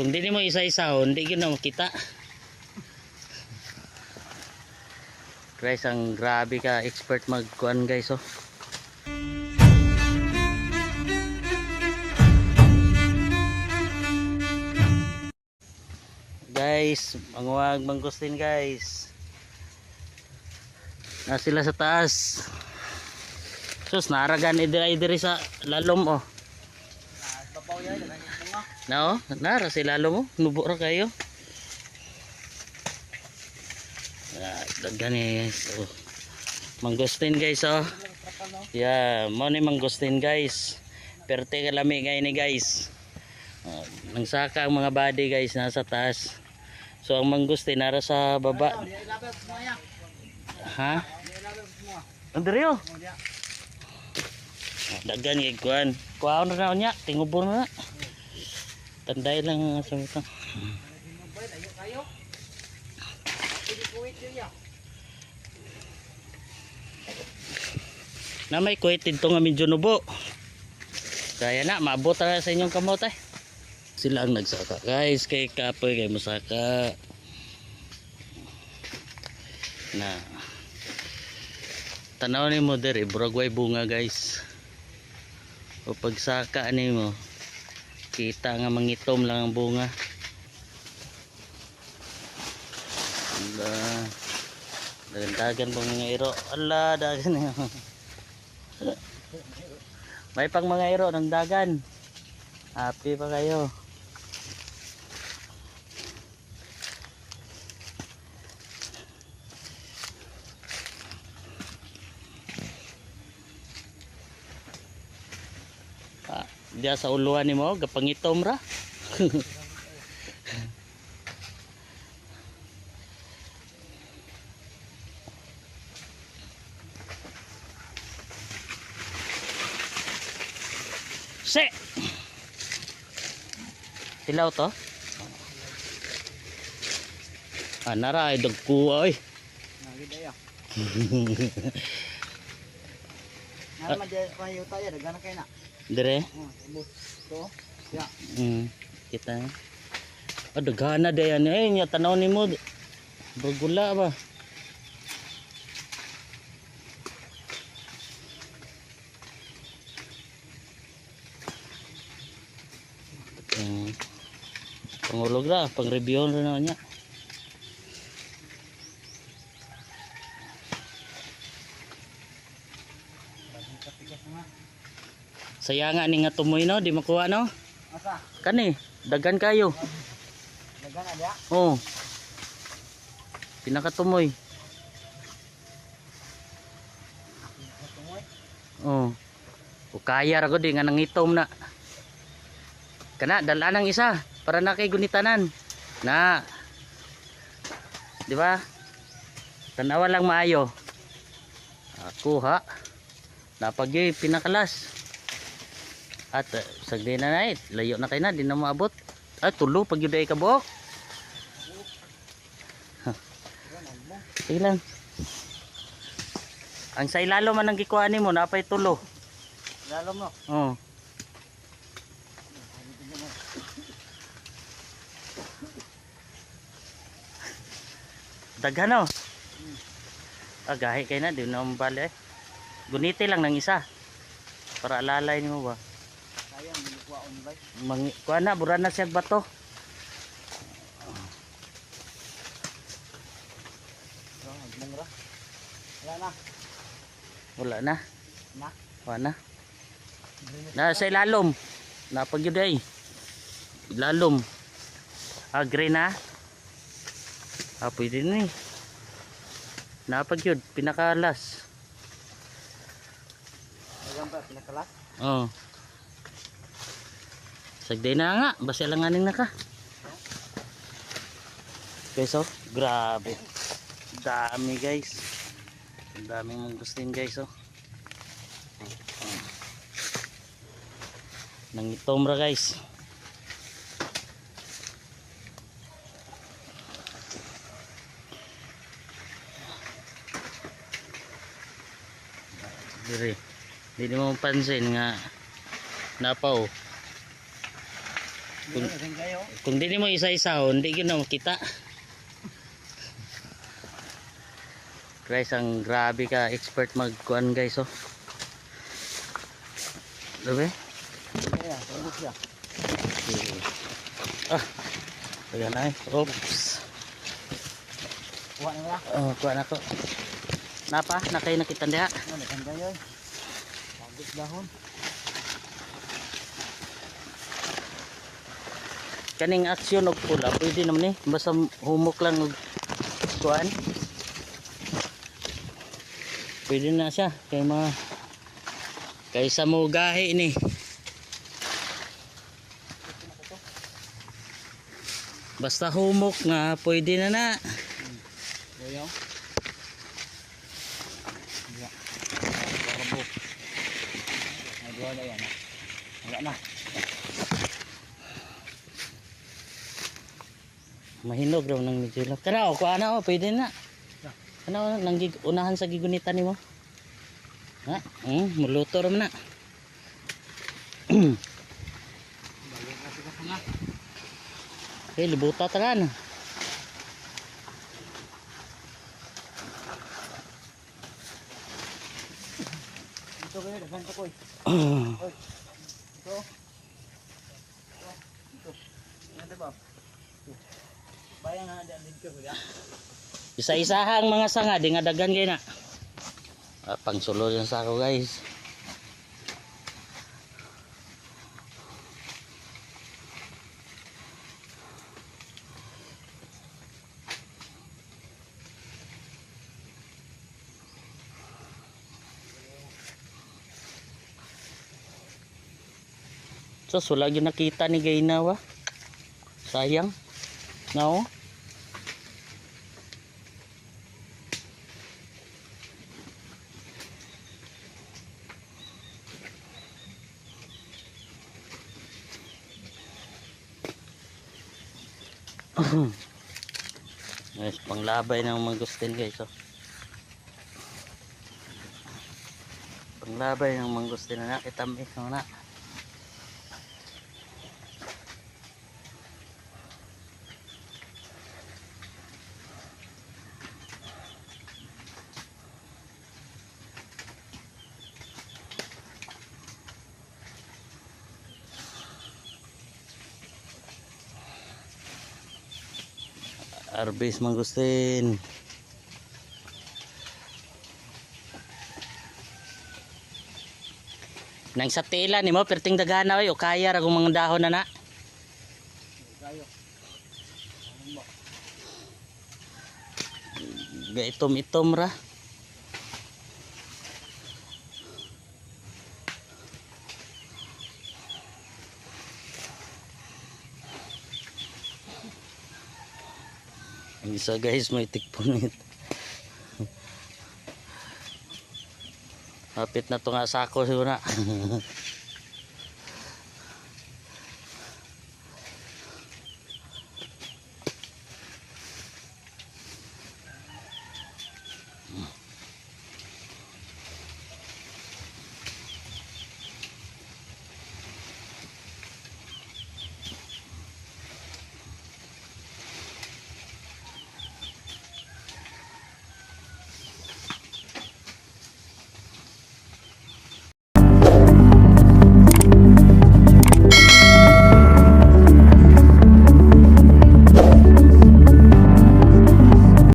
Kung di mo isa-isa, hindi yun na makita. Guys, ang grabe ka expert magkuan guys oh. Guys, manguwag mangustin guys. Na sila sa taas. Sus, naragan idiri idiri sa lalom oh. Babaw yan. Na oh, nara si lalom oh. Nubo ra kayo. Ah, eh. So, mangustin guys oh. Yeah, mo ni mangustin guys. Perte kalami ngayon ni guys. Uh, nang saka ang mga body guys nasa taas. So ang mangustin nara sa baba. Mo. Ha? Di ilabot mo. Andre oh. Mo diya. Dagan kay kuan. Kuaon na niya, tingubor na. Tanday lang kuwit yun ya. Na may kuwetid to nga medyo nubo. Kaya na, maabot na sa inyong kamot eh. Sila ang nagsaka. Guys, kay kapoy kay musaka. Na. Tanaw ni mo dere, brogway bunga guys. O pagsaka ni mo, kita nga mangitom lang ang bunga. Ala. Dagan-dagan pang mga iro. Ala, dagan May pang mga iro ng dagan. Happy pa kayo. Diya sa uluan ni mo, gapangitom ra. Se! Silaw to? Ah, nara ay dagkuha oy. Nagid ayo. Nara man diya pa yuta ya, dagan kay na. Dire. Oh. To. Ya. Mm, kita. Ah, daghana day ano eh, nya tanaw nimo. Bagula ba? Mm. Pangulog ra, pang-review na na niya. Katigas nga. Saya nga ni nga tumoy no, di makuha no. Asa? Kani, dagan kayo. Dagan na diya. Oh. Pinakatumoy. Tumoy. Oh. O kaya ra ko di nga nangitom na. Kana dala nang isa para na kay gunitanan. Na. Di ba? Tanawa lang maayo. Ako ha. Napagyoy pinakalas. At uh, sagdi na na eh. Layo na kayo na. Di na maabot. Ay tulo pag yun ay kabuok. Sige lang. Ang sa ilalo man ang gikuha mo, napay tulo. Lalo mo. Oh. Daghan oh. Ah, gahi kayo na, di na mabali eh. Guniti lang ng isa. Para alalay mo ba? Mang, kuha na, bura na siya bato. Wala na. Wala na. Na. Wala na. Na sa ilalom. Napag yun ay. Ilalom. Ah, green na. Ah, pwede na eh. Napag yun. Pinakalas. Pinakalas. Oh. Sagday na nga. Basta alanganin na ka. Guys, oh. Grabe. Dami, guys. Ang daming mong gustin, guys, oh. Oh. Nangitom ra, guys. Dire. Hindi mo pansin nga napaw. Kung, kung di mo isa-isa, oh, hindi yun na makita. Guys, ang grabe ka expert magkuhan guys oh. Siya. Ah, ayan ay. Oops. Kuha na. Oh, kuha na ko. Napa, nakay nakita. Ano, ring kayo. Pagod dahon. Kaning aksyon og pula, pwede naman eh. Basta humok lang og kuan. Pwede na siya kay mga kaysa mo gahi ni. Basta humok nga pwede na na. Kuya. Iya. Karabo. Ay, dua na yan. Wala na. Mahinog raw ng medyo lang. Kana o, kuha na o, pwede na. Kana o, nang unahan sa gigunitan ni mo. Ha? Hmm, muluto raw na. Okay, libuta talan. Ito kayo, dagan ko koy. Ito. Ito. Ito ba? Bayang nga dyan dito kuya. Isa-isahang mga sanga, di nga dagan kayo na. Ah, pangsulo yan sa ako guys. So, wala yun nakita ni Gayna wa. Sayang. No? Guys, panglabay ng mangustin guys. Oh. Panglabay ng mangustin na nakitambik na na. Arbis mangustin. Nang sa tila ni mo perting dagana oy o kaya ra kung mga dahon na na. Kayo. Ga itom-itom ra. Ang isa guys may tikpunit. Hapit na to nga sako na.